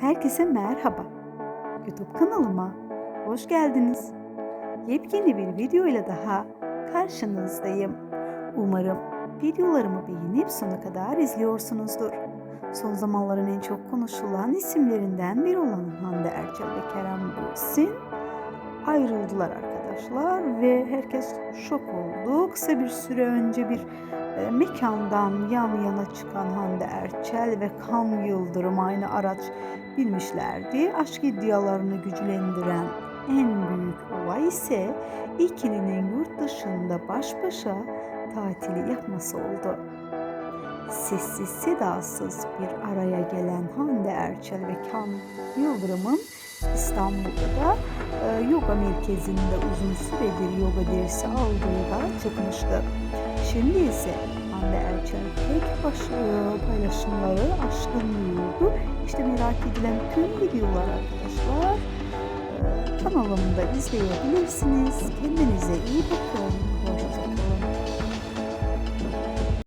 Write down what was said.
Herkese merhaba. YouTube kanalıma hoş geldiniz. Yepyeni bir video ile daha karşınızdayım. Umarım videolarımı beğenip sona kadar izliyorsunuzdur. Son zamanların en çok konuşulan isimlerinden biri olan Hande Erçel ve Kerem Bürsin ayrıldılar arkadaşlar ve herkes şok oldu. Kısa bir süre önce bir e, mekandan yan yana çıkan Hande Erçel ve Kan Yıldırım aynı araç bilmişlerdi. Aşk iddialarını güçlendiren en büyük olay ise ikilinin yurt dışında baş başa tatili yapması oldu. Sessiz sedasız bir araya gelen Hande Erçel ve Kan Yıldırım'ın İstanbul'da da yoga merkezinde uzun süredir yoga dersi aldığı da çıkmıştı. Şimdi ise Hande Erçel tek baş e, paylaşımları aşkın yurdu. İşte merak edilen tüm videolar arkadaşlar e, kanalımda izleyebilirsiniz. Kendinize.